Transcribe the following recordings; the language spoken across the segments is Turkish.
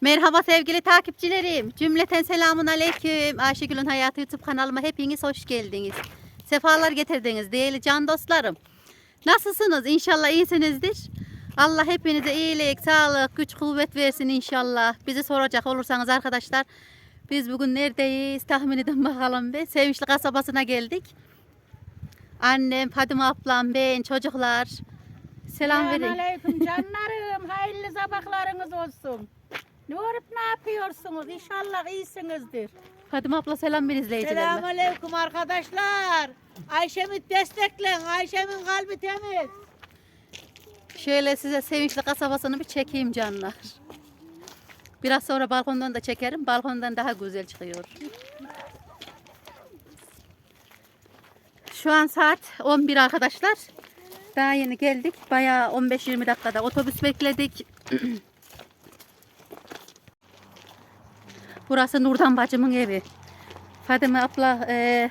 Merhaba sevgili takipçilerim. Cümleten selamun aleyküm. Ayşegül'ün Hayatı YouTube kanalıma hepiniz hoş geldiniz. Sefalar getirdiniz değerli can dostlarım. Nasılsınız? İnşallah iyisinizdir. Allah hepinize iyilik, sağlık, güç, kuvvet versin inşallah. Bizi soracak olursanız arkadaşlar biz bugün neredeyiz? Tahmin edin bakalım be. Sevinçli kasabasına geldik. Annem, Fadime ablam, ben, çocuklar. Selam verin. Aleyküm canlarım. Hayırlı sabahlarınız olsun. Ne olup ne yapıyorsunuz? İnşallah iyisinizdir. Fadime abla selam verin izleyicilerime. Selamünaleyküm arkadaşlar. Ayşem'i desteklen. Ayşem'in kalbi temiz. Şöyle size sevinçli kasabasını bir çekeyim canlar. Biraz sonra balkondan da çekerim. Balkondan daha güzel çıkıyor. Şu an saat 11 arkadaşlar. Daha yeni geldik. Bayağı 15-20 dakikada otobüs bekledik. Burası Nurdan bacımın evi. Fadime abla e,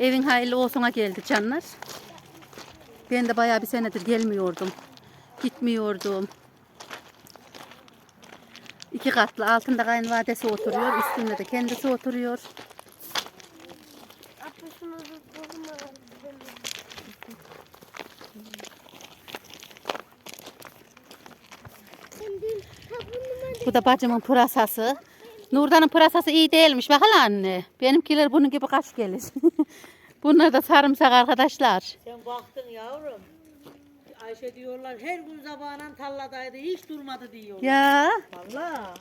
evin hayırlı olsuna geldi canlar. Ben de bayağı bir senedir gelmiyordum. Gitmiyordum. İki katlı altında kayınvalidesi oturuyor. Üstünde de kendisi oturuyor. Bu da bacımın pırasası. Nurdan'ın pırasası iyi değilmiş. Bak hala anne. Benimkiler bunun gibi kaç gelir. Bunlar da sarımsak arkadaşlar. Sen baktın yavrum. Ayşe diyorlar her gün zabanan talladaydı. Hiç durmadı diyor. Ya Valla.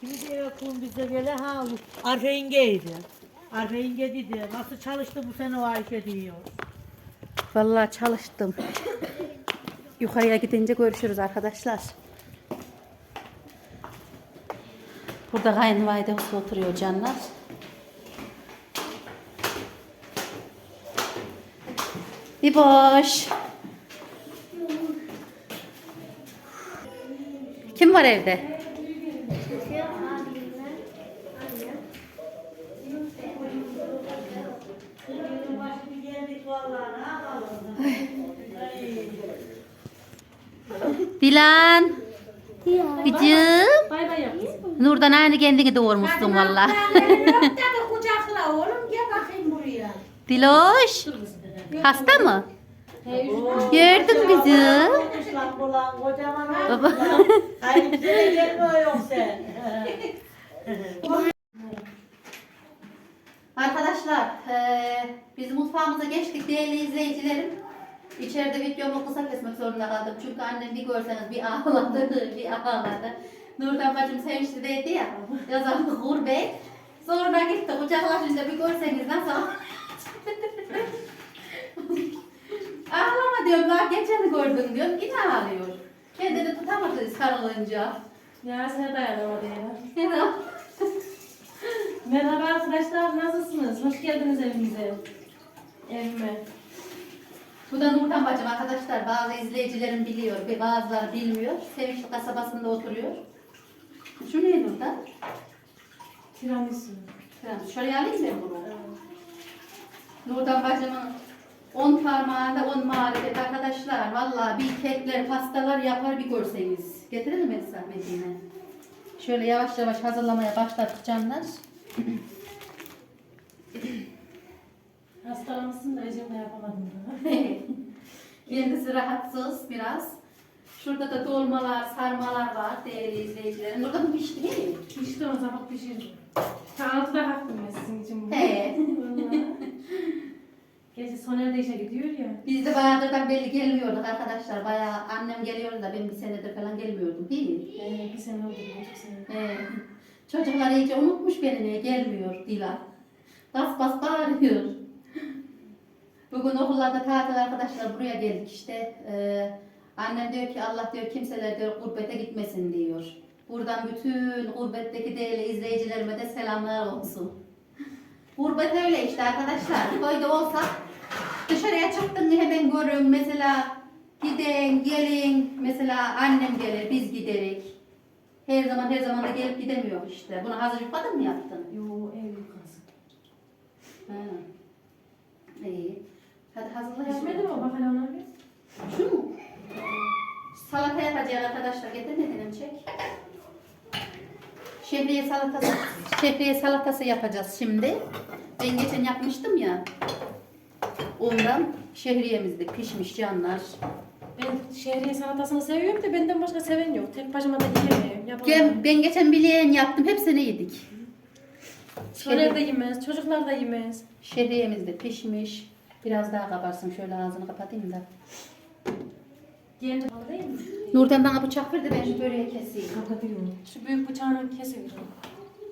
Şimdi kum bize gele ha Arfe ingeydi. Arfe inge dedi. Nasıl çalıştı bu sene o Ayşe diyor. Vallahi çalıştım. Yukarıya gidince görüşürüz arkadaşlar. Burada kayınvalidemiz oturuyor canlar. Bir boş. Kim var evde? Dilan. Gıcım. Bay bay. Nurdan aynı kendini doğurmuşsun valla. Tabii kucakla oğlum gel bakayım buraya. Diloş. Hasta mı? Gördün bizi. Kuşlak bulan kocaman Baba. Hayır bize de gelmiyor yoksa. Arkadaşlar eee, biz mutfağımıza geçtik değerli izleyicilerim. İçeride videomu kısa kesmek zorunda kaldım. Çünkü annem bir görseniz bir ağladı, bir ağladı. Nurdan bacım sevinçli dedi ya, yazan gurbet. Sonra gitti kucaklaşınca bir görseniz nasıl Ağlama diyorum, daha geçeni gördüm diyorum, yine ağlıyor. Kendini tutamadı sarılınca. Ya sen dayanamadı ya. Yine Merhaba arkadaşlar nasılsınız? Hoş geldiniz evimize. Evime. Bu da Nurdan bacım arkadaşlar. Bazı izleyicilerim biliyor, bazıları bilmiyor. Sevinçli kasabasında oturuyor. Şu ne Nurdan? Tiramisu. Tamam, şöyle alayım ben bunu. Nurdan bacımın 10 parmağında 10 marifet arkadaşlar. Vallahi bir kekler, pastalar yapar bir görseniz. Getirelim mi zahmetine? Şöyle yavaş yavaş hazırlamaya başladık canlar. Hastalanmışsın da Ecem'le yapamadım. Kendisi rahatsız biraz. Şurada da dolmalar, sarmalar var değerli izleyicilerim. Orada mı pişti değil mi? İşte o sabah pişirdim. Ta altıda kalktım ben sizin için bugün. He. Gece Soner de işe gidiyor ya. Biz de bayağıdırdan belli gelmiyorduk arkadaşlar. Bayağı annem geliyordu da ben bir senedir falan gelmiyordum değil mi? Ee, bir sene oldu, bir buçuk sene. Ee, çocuklar iyice unutmuş beni niye gelmiyor Dilan. Bas bas bağırıyor. Bugün okullarda tatil arkadaşlar buraya geldik işte. Ee, annem diyor ki Allah diyor kimseler diyor gurbete gitmesin diyor. Buradan bütün gurbetteki değerli izleyicilerime de selamlar olsun. Gurbet öyle işte arkadaşlar. Köyde olsak dışarıya çıktın hemen görün. Mesela gidin, gelin. Mesela annem gelir, biz giderik. Her zaman her zaman da gelip gidemiyor işte. Bunu hazır yıkadın mı yaptın? Yo ev yukarısı. Ha. İyi. Hadi hazırla. Pişmedi mi o? Bir. Şu mu? Salata yapacağız arkadaşlar. Getir dedim çek. Şehriye salatası, şehriye salatası yapacağız şimdi. Ben geçen yapmıştım ya. Ondan şehriyemiz de pişmiş canlar. Ben şehriye salatasını seviyorum da benden başka seven yok. Tek başıma da yiyemiyorum. Yapamam. Ben, ben geçen bileğen yaptım. Hepsini yedik. Soner de yemez, çocuklar da yemez. Şehriyemiz de pişmiş. Biraz daha kabarsın. Şöyle ağzını kapatayım da. Yiyince pahalı değil mi? Nurten bana bıçak ver de ben şu böreği keseyim. Şu büyük bıçağını kesiverin.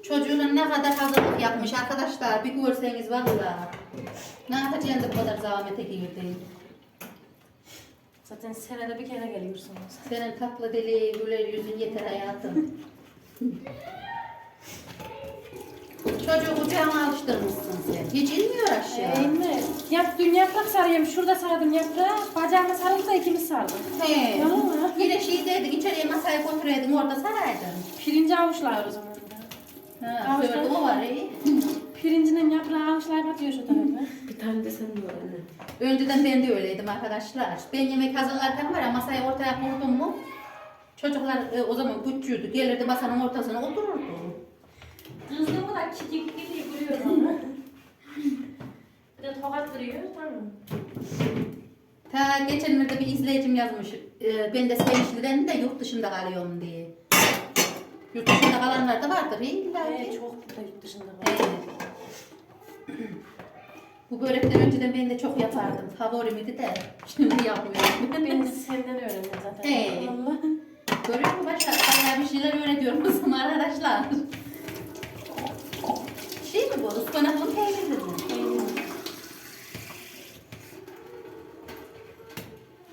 Çocuğun ne kadar hazırlık yapmış arkadaşlar. Bir görseniz valla. Ne yapacaksın da bu kadar zahmete girdin. Zaten senede bir kere geliyorsunuz. Senin tatlı dili, güler yüzün yeter hayatım. Çocuğu kucağına alıştırmışsın sen. Hiç inmiyor aşağı. Ee, ne? Yap, dün yaprak sarıyorum. Şurada sardım yaprağı. Bacağıma sarıldı da ikimiz sardık. He. Yalan mı? Yine şey dedik, içeriye masaya götüreydin, orada saraydın. Pirinci avuçlar o zaman da. Ha, Avuçlar- gördüm o var iyi. Pirincinin yaprağı avuçlayıp atıyor şu tarafa. Bir tane de sen var anne. Önceden ben de öyleydim arkadaşlar. Ben yemek hazırlarken var ya masayı ortaya koydum mu çocuklar e, o zaman küçüğüydü. Gelirdi masanın ortasına otururdu. Kızdığımı da kikik gibi vuruyor bana. bir de tokat vuruyor. Tamam. Ta geçenlerde bir izleyicim yazmış. E, ben de Sevinçli'den de yurt dışında kalıyorum diye. Yurt dışında kalanlar da vardır illa Ee, ki. çok burada yurt dışında var. Evet. Bu börekten önceden ben de çok yapardım. Favorimdi de şimdi yapmıyorum. Ben senden öğrendim zaten. Hey. Vallahi. Görüyor musun başka? Bayağı bir şeyler öğretiyorum kızım arkadaşlar. Şey mi bu? Ispanaklı peynirli mi?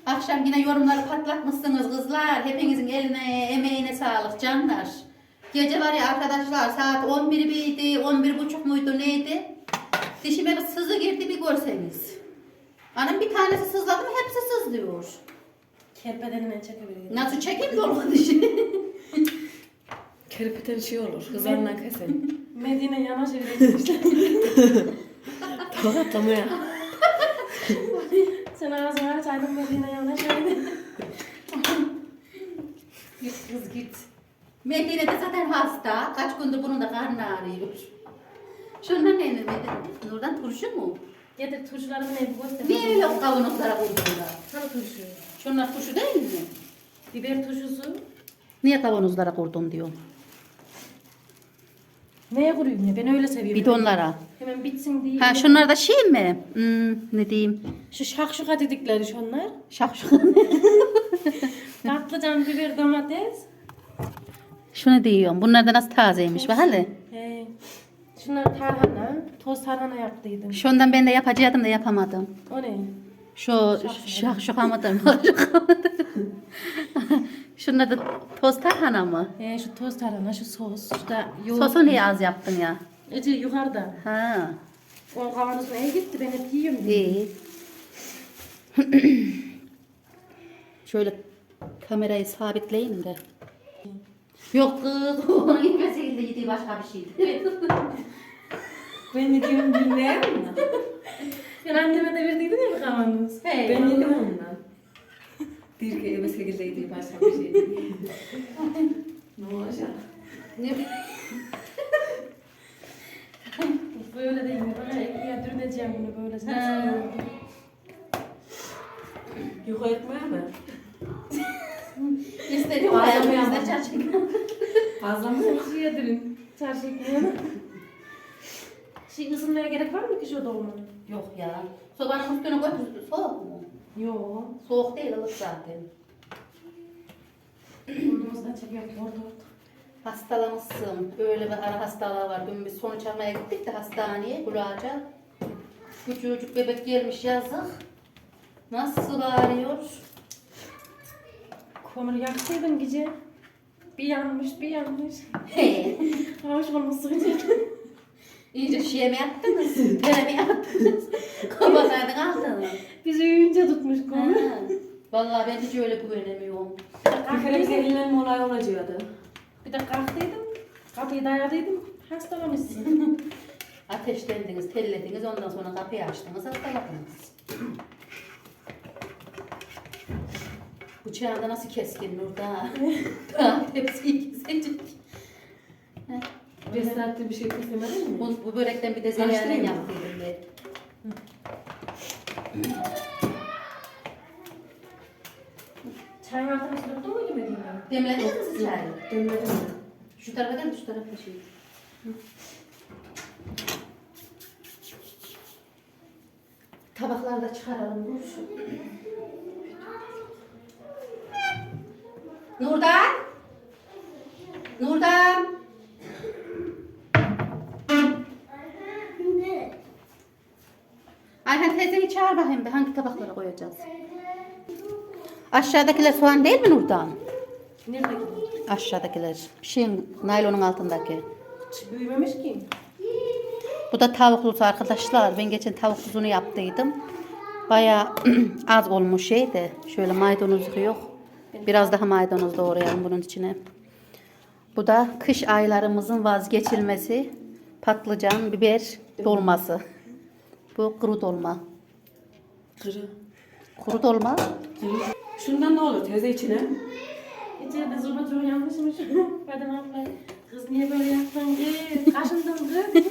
Akşam yine yorumları patlatmışsınız kızlar. Hepinizin eline, emeğine sağlık canlar. Gece var ya arkadaşlar saat 11 miydi, 11 buçuk muydu neydi? Dişime bir sızı girdi bir görseniz. Anam bir tanesi sızladı mı hepsi sızlıyor. Kerpedenine çekebilirim. Nasıl çekeyim de olmadı dişi? Kerpeten şey olur. Hızarla kesin. Medine yanaş evlenmişler. Tokatamaya. Sen ağzını aç aydın Medine yanaş evlenmişler. Git kız git. Medine'de zaten hasta. Kaç gündür bunun da karnı ağrıyor. Şundan ne Medine? Nurdan turşu mu? Getir turşularını ne bu göster. Niye öyle o kavanozlara koydular? Sana turşu. Şunlar turşu değil mi? Biber turşusu. Niye kavanozlara koydun diyor. Neye kuruyorum ya? Ben öyle seviyorum. Bidonlara. Hemen bitsin diye. Ha şunlar da şey mi? Hmm, ne diyeyim? Şu şakşuka dedikleri şunlar. Şakşukan. Patlıcan, biber, domates. Şunu diyorum. Bunlar da nasıl tazeymiş bak hele. He. Şunlar tarhana. Toz tarhana yaptıydım. Şundan ben de yapacaktım da yapamadım. O ne? Şu şakşuka mıdır? Şunlar da toz tarhana mı? He, şu toz tarhana, şu sos. Şu da yoğurt. Sosu niye az yaptın ya? Ece yukarıda. Ha, O kavanozuna el gitti. Ben hep yiyorum. iyi. Şöyle kamerayı sabitleyin de. Yok kız, onun gitmeseydi yediği başka bir şeydi. Ben ne diyorum bilmiyorum da. Ben anneme de verdiydim ya kavanoz. Hey, Ben yedim ondan. Bir ki eve sekildeydi başka bir şey değil. ne olacak? Böyle değil mi? Bana ekmeğe dürüneceğim bunu böyle. Ha. Yukarı etmeye mi? İstediğim yapamam. gerçekten. Fazla mı? Şuraya dürün. Çarşı ekmeğine. Şey ısınmaya gerek var mı ki şu dolmanın? Yok ya. Sobanın üstüne koy, soğuk mu? Yok. Soğuk değil, ılık zaten. Burnumuzdan çekiyor orada. Hastalamışsın. Böyle bir ara hastalığı var. Dün biz sonuç almaya gittik de hastaneye, Gülağaç'a. Küçücük bebek gelmiş yazık. Nasıl bağırıyor? Kömür yaktıydım gece. Bir yanmış, bir yanmış. He. Havuç olmuşsun. İyice şişe mi yaptınız? Tere mi yaptınız? Kovasaydın aldınız. Bizi uyuyunca tutmuş. Ha. Vallahi ben hiç öyle güvenemiyorum. Bir bize eğlenme olay olacaktı. Bir de kalktıydım. Kapıyı dayadıydım. Hastalamışsın. Ateşlendiniz, tellediniz, ondan sonra kapıyı açtınız, hastaladınız. Bıçağı da nasıl keskin Nurda? Daha tepsiyi kesecek. Heh. saattir bir şey kesemedin mi? Bu, bu börekten bir de zeytinyağı Karıştırayım yaptıydım ben. Çayın altına sürüktü muydu Medine? Demlediniz mi siz çayı? Dönmedim mi? Şu tarafa gel, şu tarafa şey. Tabakları da çıkaralım. Dur şu. Nurdan! Nurdan! Ayhan teyzeyi çağır bakayım hangi tabaklara koyacağız? Aşağıdakiler soğan değil mi Nurdan? Nerede ki? Aşağıdakiler. Şeyin, naylonun altındaki. Hiç büyümemiş ki. Bu da tavuklusu arkadaşlar. Ben geçen tavuk kuzunu yaptıydım. Bayağı az olmuş şey de. Şöyle maydanoz yok. Biraz daha maydanoz doğrayalım bunun içine. Bu da kış aylarımızın vazgeçilmesi. Patlıcan, biber dolması. Bu kuru dolma. Kırı. Kuru dolma. Şundan ne olur teyze içine? İçeride zorba çok yanlışmış. Kadın abla. Kız niye böyle yaptın ki? Kaşındın kız.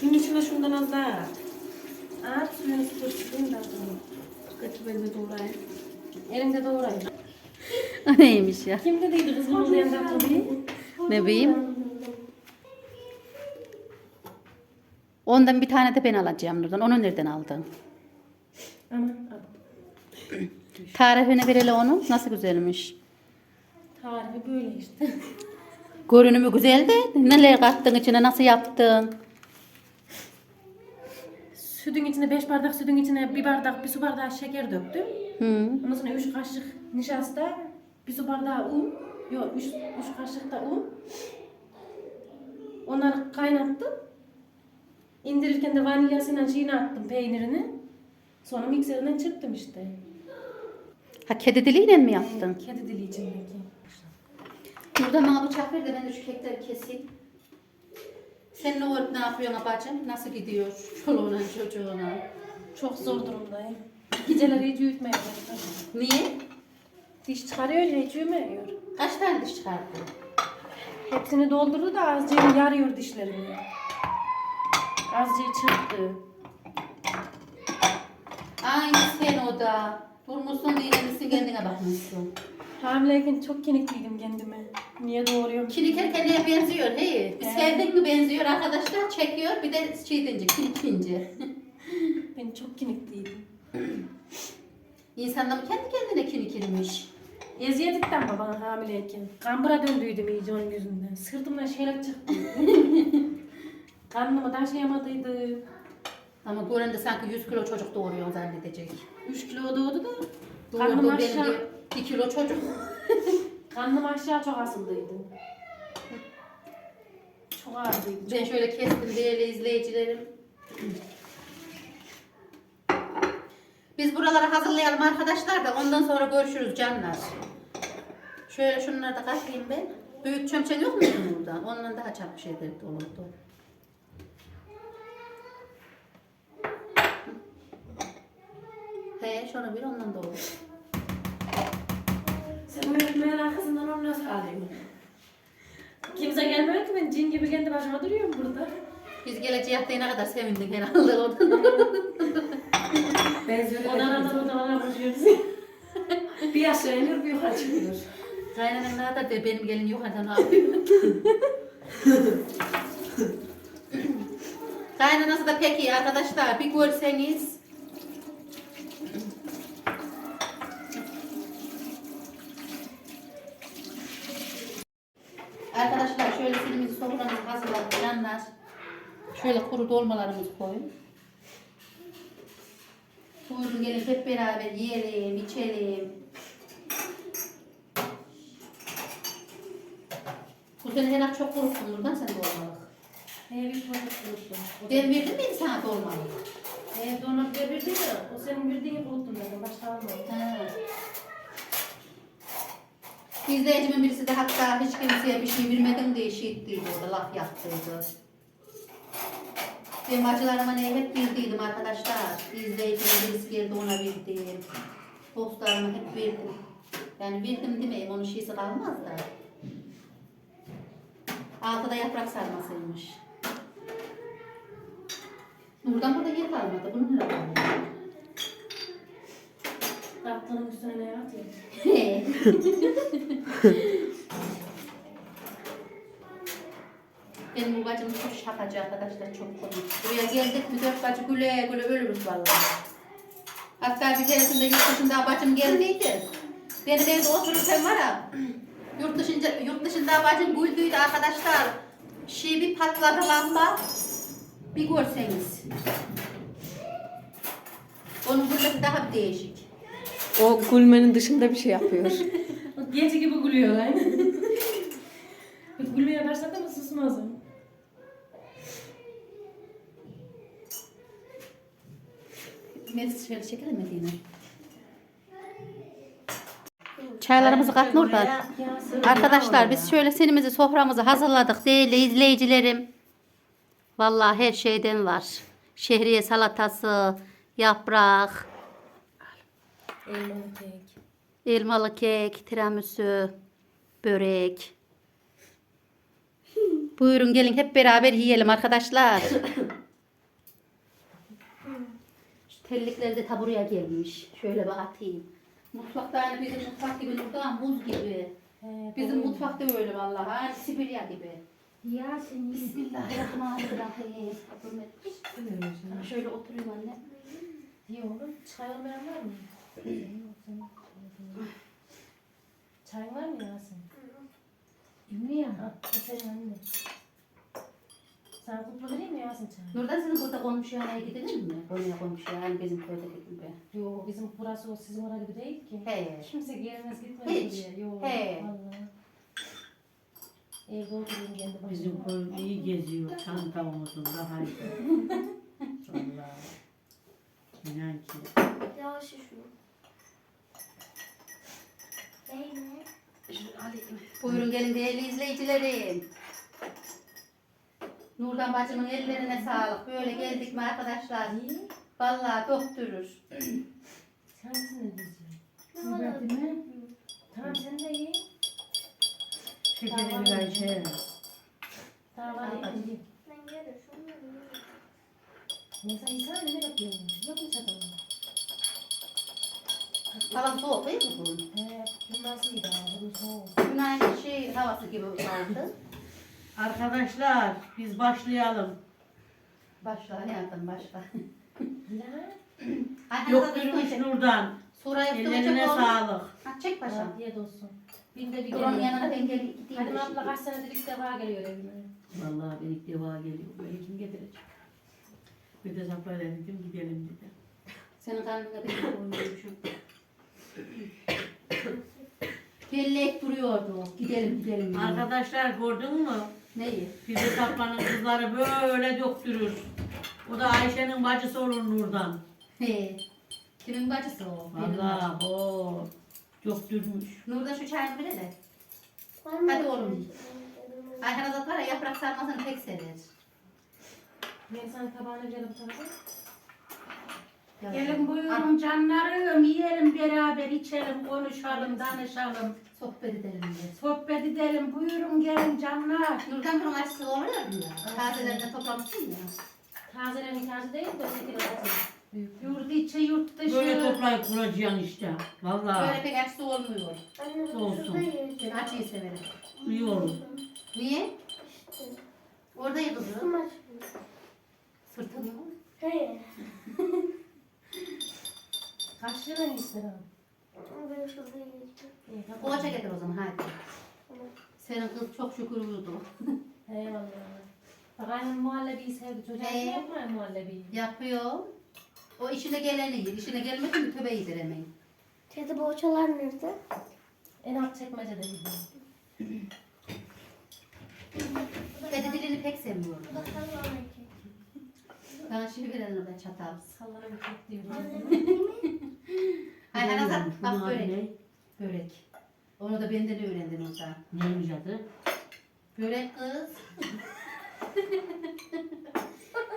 Şunun içine şundan az daha at. At suyunu tutuşturayım da. Getir ben de doğrayayım. Elimde doğrayın. Neymiş ya? Kim dediydi kız bunu diyen? Ne bileyim. Ondan bir tane de ben alacağım Nurdan. Onu nereden aldın? Aman al. Tarifini verele onu. Nasıl güzelmiş. Tarifi böyle işte. Görünümü güzel de neler kattın içine nasıl yaptın? Sütün içine 5 bardak sütün içine bir bardak bir su bardağı şeker döktüm. Hı. Ondan sonra 3 kaşık nişasta, bir su bardağı un. Yok 3 kaşık da un. Onları kaynattım. İndirirken de vanilyasıyla şeyini attım peynirini. Sonra mikserden çırptım işte. Ha kedi diliyle mi yaptın? Kedi dili içindeki. Burada bana bıçak ver de ben de şu kekleri keseyim. Sen ne olup ne yapıyorsun bacım? Nasıl gidiyor çoluğuna çocuğuna? Çok zor durumdayım. Geceleri hiç uyutmuyor. Niye? Diş çıkarıyor ya hiç uyumuyor. Kaç tane diş çıkardın? Hepsini doldurdu da azıcık yarıyor dişlerimi. Azıcık çıktı. Aynı sen o da. Durmuşsun da iğnemişsin kendine bakmışsın. Hamileyken çok kenikliydim kendime. Niye doğuruyorum? Kilikerken neye benziyor hey? Bir Evet. mi benziyor arkadaşlar çekiyor bir de deyince kilikince. Ben çok kenikliydim. İnsan da mı kendi kendine kilikirmiş? Eziyet etti ama bana hamileyken. Kambura döndüydüm iyice onun yüzünden. Sırtımdan şeyler çıktı. Karnımı taşıyamadıydı. Ama gören de sanki 100 kilo çocuk doğuruyor zannedecek. 3 kilo doğdu da Doğurdu Karnım benim aşağı- de 1 kilo çocuk. karnım aşağı çok asıldıydı. Çok ağrıydı. Ben şöyle kestim değerli izleyicilerim. Biz buraları hazırlayalım arkadaşlar da ondan sonra görüşürüz canlar. Şöyle şunları da katlayayım ben. Büyük çömçen yok mu burada? Ondan daha çabuk şey de olurdu. He şunu bir ondan da olur. Sen öğretmenin arkasından onu nasıl alayım? Kimse gelmiyor ki ben cin gibi kendi başıma duruyorum burada. Biz geleceğe ne kadar sevindik herhalde oradan. Benziyor. Odalardan odalara koşuyoruz. Bir aşağı iniyor bir yukarı çıkıyor. Kaynanam ne kadar benim gelin yukarıdan ağlıyor. Kaynanası da pek iyi arkadaşlar. Bir görseniz. Arkadaşlar şöyle silimizi soframızı hazırladık yanlar. Şöyle kuru dolmalarımızı koyun. Buyurun gelin hep beraber yiyelim, içelim. Bu sene herhalde çok korktun buradan sen dolmalık. He bir kuruttum. Ben verdim miydi sana dolmalık? Sonra bir verdi ya. O senin verdiğini kuruttum dedim. Başka almadım. İzleyicimin birisi de hatta hiç kimseye bir şey vermedim diye şey ettiydi orada laf yaptıydı. Ben bacılarıma ne hep bildiydim arkadaşlar. İzleyicimin birisi geldi ona verdim. Dostlarıma hep verdim. Yani verdim demeyeyim onun şeysi kalmaz da. Altıda yaprak sarmasıymış. Buradan burada yer kalmadı. Bunu ne yapalım? Kaptanın üstüne ne atayım? Benim bu bacım çok şakacı arkadaşlar çok komik. Buraya geldik mi dört bacı güle güle ölürüz vallahi. Hatta bir keresinde yurt dışında bacım geldiydi. Benim evde otururken var ya, yurt dışında, yurt dışında bacım güldüydü arkadaşlar. Şey bir patladı lamba. Bir görseniz. Onun gülmesi daha bir değişik. O gülmenin dışında bir şey yapıyor. Gece gibi gülüyor lan. Gülmeye başladı mı susmaz o. Melis şöyle çekelim mi Dina? Çaylarımızı kat Nurdan. Arkadaşlar biz şöyle senimizi soframızı hazırladık değerli izleyicilerim. Vallahi her şeyden var. Şehriye salatası, yaprak, Elmalı kek. elmalı kek, tiramisu, börek. Buyurun gelin hep beraber yiyelim arkadaşlar. Şu tellikleri de taburaya gelmiş. Şöyle bir atayım. Mutfakta aynı bizim mutfak gibi Nurdan buz gibi. Bizim mutfakta öyle vallahi. Aynı Sibirya gibi. Yasin Bismillahirrahmanirrahim. Şöyle oturayım anne. İyi oğlum. Çay olmayan var mı? Çay var mı Yasin? Bilmiyorum. Al, bu senin anne. Sana kuplu vereyim mi Yasin çay? Nurdan sizin burada komşuya gidelim mi? Konuya komşuya hani bizim köydeki gibi. Yo bizim burası o sizin orada gibi değil ki. He. Kimse gelmez gitmez Hiç. buraya. Yo. He. Vallahi. Evde oturayım kendi başıma. Bizim köy iyi geziyor. Çantamızın daha iyi. Vallahi. İnan ki. Yavaş şu. Buyurun gelin değerli izleyicilerim. Nurdan bacımın ellerine sağlık. Böyle geldik mi arkadaşlar? Vallahi doktorur. Sen ne diyeceksin? Değil mi? Tamam sen de ye. Şekeri bir Ayşe. Daha var ya. ye. Ben yerim. Neyse insan ne yapıyorsun? Yok mu çatalın? Hava soğuk değil mi bunun? He, bilmeziydi ha. Bunun soğuk. Aynı şey havası gibi vardı. Arkadaşlar biz başlayalım. Başla hayatım başla. Ne? Yok hadi durmuş çek. Nurdan. Surayı Ellerine sağlık. Ha, çek paşam. Afiyet olsun. Binde bir Dur onun geliyor. yanına ben gel gideyim. De abla kaç senedir ilk defa geliyor evime. Vallahi ben ilk defa geliyorum. Beni kim getirecek? Bir de Zafer dedim gidelim dedi. Senin karnına bir koymuşum. Bellek duruyordu. Gidelim gidelim. diye. Arkadaşlar gördün mü? Neyi? Bizi saplanın kızları böyle döktürür. O da Ayşe'nin bacısı olur Nurdan. He. Kimin bacısı o? Benim bacım. Vallahi o döktürmüş. Nurda şu çayını bile de. Hadi oğlum. Ayhan Azat var ya yaprak sarmasını pek sever. Ben sana tabağını verelim tarafa. Gelin buyurun canlarım, yiyelim beraber, içelim, konuşalım, danışalım, Sohbet edelim diye. sohbet edelim. Buyurun gelin canlar. Nurdan bunun acısı oluyor mu ya? Tazelerinden toplamışsın ya. Tazelerin taze değil de öteki atayım. Büyük. Yurt içi, yurt dışı. Böyle toplayıp kuracaksın işte. Böyle Vallahi pek acısı olmuyor. Olsun. Ben acıyı severim. iyi olur. Niye? Orada yıldızı. Sırtını mı? He. Kaç lira istedim? Ben. İyi tamam. Poğaça getir o zaman hadi. Senin kız çok şükür uyudu. Eyvallah. Bak annem muhallebiyi sevdi. Çocuğa Ee? yapma muhallebiyi. Yapıyor. O işine geleni yer. İşine gelmedi mi töbe yediremeyin. Teyze boğaçalar nerede? En alt çekmecede gidiyor. Kedi dilini pek sevmiyorum. Bu da sallanıyor ki. Bana şimdi verelim orada çatal. Sallanı bir kek diyor. Ayhan Azat Bunun bak börek. ne? Börek. Onu da benden öğrendin o zaman. Neymiş adı? Börek kız.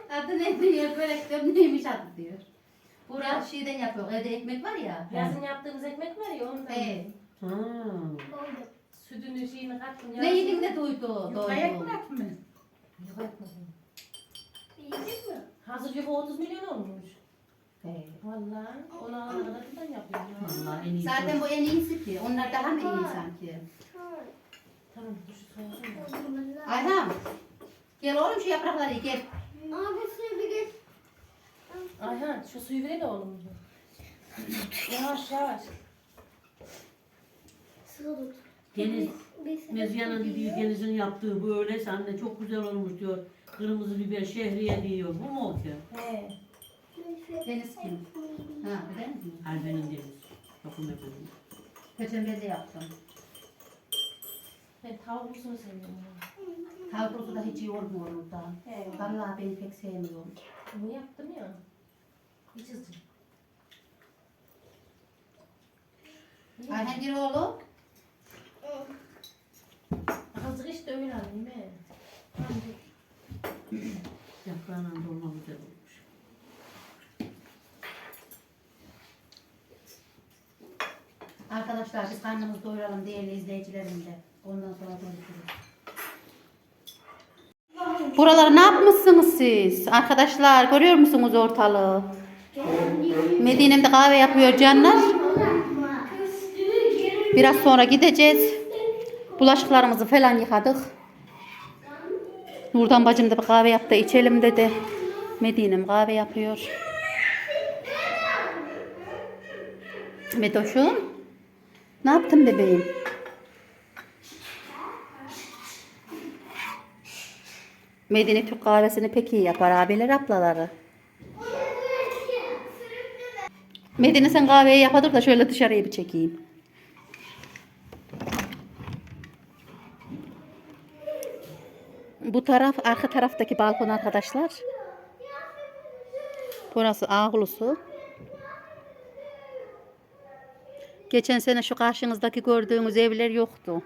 adı ne diyor? Börek diyorum neymiş adı diyor. Burak şeyden yapıyor. Evde ekmek var ya. Yazın yaptığımız ekmek var ya ondan. He. Ha. Sütünü şeyini Attım Ne yedin de duydu. Yufka Doydu. ekmek mi? Yedin mi? Hazır yufka 30 milyon olmuş. He. Vallahi onu alana kadar yapıyorum ya. Vallahi en iyisi. Zaten bu en iyisi ki. Onlar daha mı iyi sanki? Tamam dur şu soğusun da. Ayhan. Gel oğlum şu yaprakları gel. Abi suyu bir geç. Ayhan şu suyu verin de oğlum. Yavaş yavaş. Sıkı tut. Deniz, Bir- Mezya'nın diyor Deniz'in yaptığı bu öyleyse anne çok güzel olmuş diyor. Kırmızı biber şehriye diyor. Bu mu o ki? He. Deniz kim? Ha, öyle mi? Erben'in Deniz. Bakın efendim. Geçen ben de yaptım. Ben tavuklusunu seviyorum. Tavuklusu da hiç iyi olmuyor orada. He. Vallahi ben pek sevmiyorum. Bunu yaptım ya. Hiç hızlı. Ayhan oğlum. Hazır işte öyle he. Yaprağına dolma güzel olmuş. Arkadaşlar biz karnımızı doyuralım değerli izleyicilerimle. Ondan sonra konuşuruz. Buraları ne yapmışsınız siz? Arkadaşlar görüyor musunuz ortalığı? Medine'mde kahve yapıyor canlar. Biraz sonra gideceğiz. Bulaşıklarımızı falan yıkadık. Nurdan bacım da bir kahve yaptı içelim dedi. Medine'm kahve yapıyor. Medoş'um. Ne yaptın bebeğim? Medine Türk kahvesini pek iyi yapar abiler ablaları. Medine sen kahveyi yapadır da şöyle dışarıya bir çekeyim. Bu taraf arka taraftaki balkon arkadaşlar. Burası ağlusu. Geçen sene şu karşınızdaki gördüğünüz evler yoktu.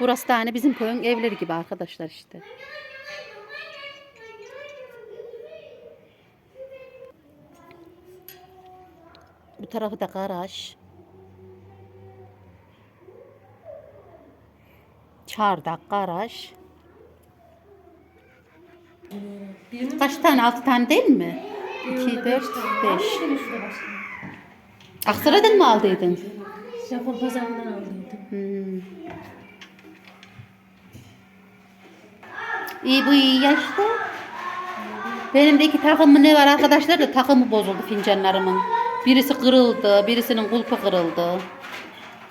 Burası da hani bizim köyün evleri gibi arkadaşlar işte. Bu tarafı da garaj. Çardak, garaj. Birinin Kaç tane? Altı tane değil mi? İki, dört, beş. Birinin şurada başka. Aksaray'dan mı aldıydın? Japon pazarından aldıydım. Hmm. İyi bu iyi yaşta. Benim de iki takımı ne var arkadaşlar da takımı bozuldu fincanlarımın. Birisi kırıldı, birisinin kulpu kırıldı.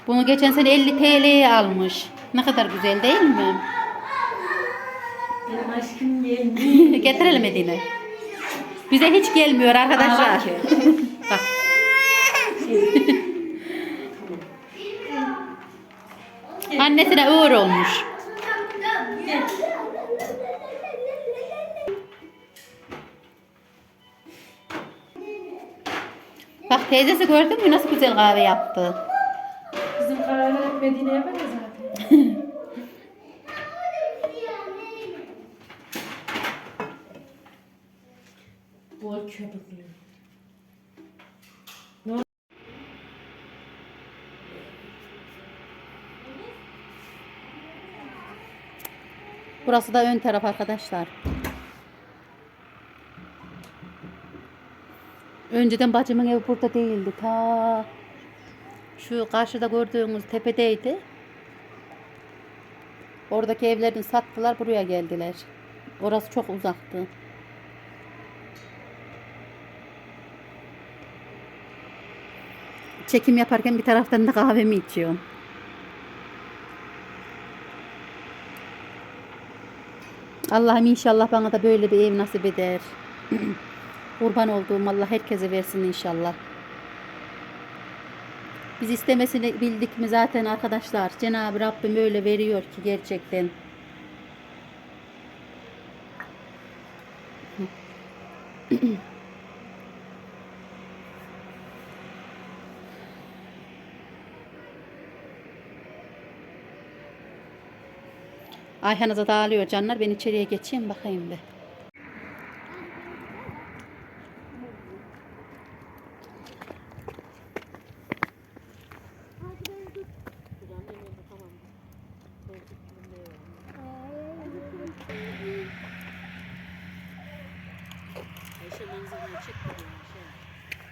Bunu geçen sene 50 TL'ye almış. Ne kadar güzel değil mi? Benim aşkım geldi. Getirelim Edine. Bize hiç gelmiyor arkadaşlar. Bak. Annesine uğur olmuş. Bak teyzesi gördün mü nasıl güzel kahve yaptı. Bizim kahveler hep Medine'ye ya zaten. Köpüklü. Burası da ön taraf arkadaşlar. Önceden bacımın evi burada değildi. Ta şu karşıda gördüğünüz tepedeydi. Oradaki evlerini sattılar buraya geldiler. Orası çok uzaktı. Çekim yaparken bir taraftan da kahvemi içiyorum. Allah'ım inşallah bana da böyle bir ev nasip eder. Kurban olduğum Allah herkese versin inşallah. Biz istemesini bildik mi zaten arkadaşlar. Cenab-ı Rabbim öyle veriyor ki gerçekten. Ayhan'a da ağlıyor canlar. Ben içeriye geçeyim bakayım be.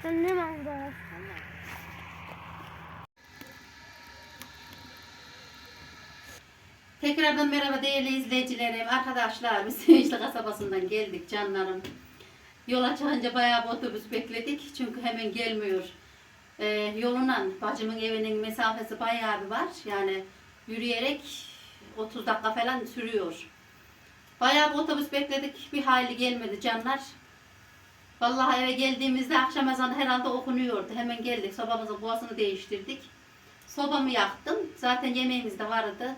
Annem aldı. Allah. Tekrardan merhaba değerli izleyicilerim, arkadaşlar. Biz Sevinçli kasabasından geldik canlarım. Yola çıkınca bayağı bir otobüs bekledik çünkü hemen gelmiyor. Ee, yolundan bacımın evinin mesafesi bayağı bir var. Yani yürüyerek 30 dakika falan sürüyor. Bayağı bir otobüs bekledik. Bir hayli gelmedi canlar. Vallahi eve geldiğimizde akşam ezanı herhalde okunuyordu. Hemen geldik. Sobamızın boğazını değiştirdik. Sobamı yaktım. Zaten yemeğimiz de vardı.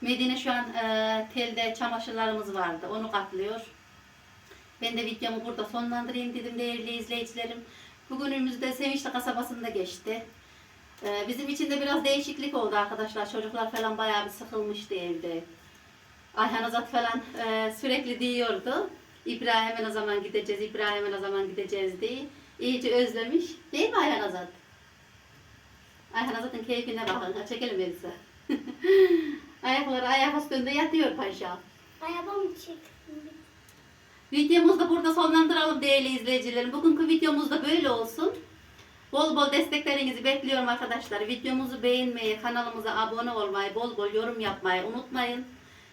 Medine şu an e, telde çamaşırlarımız vardı. Onu katlıyor. Ben de videomu burada sonlandırayım dedim değerli izleyicilerim. Bugünümüz de Sevinçli kasabasında geçti. E, bizim için de biraz değişiklik oldu arkadaşlar. Çocuklar falan bayağı bir sıkılmıştı evde. Ayhan Azat falan e, sürekli diyordu. İbrahim'e ne zaman gideceğiz, İbrahim'e ne zaman gideceğiz diye. İyice özlemiş. Değil mi Ayhan Azat? Ayhan Azat'ın keyfine bakın. Çekelim elbise. Ayakları ayak üstünde yatıyor paşa. Arabamı çek. Videomuzu da burada sonlandıralım değerli izleyicilerim. Bugünkü videomuz da böyle olsun. Bol bol desteklerinizi bekliyorum arkadaşlar. Videomuzu beğenmeyi, kanalımıza abone olmayı, bol bol yorum yapmayı unutmayın.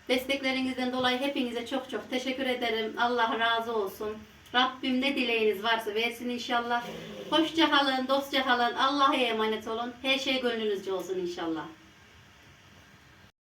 Desteklerinizden dolayı hepinize çok çok teşekkür ederim. Allah razı olsun. Rabbim ne dileğiniz varsa versin inşallah. Hoşça kalın, dostça kalın. Allah'a emanet olun. Her şey gönlünüzce olsun inşallah.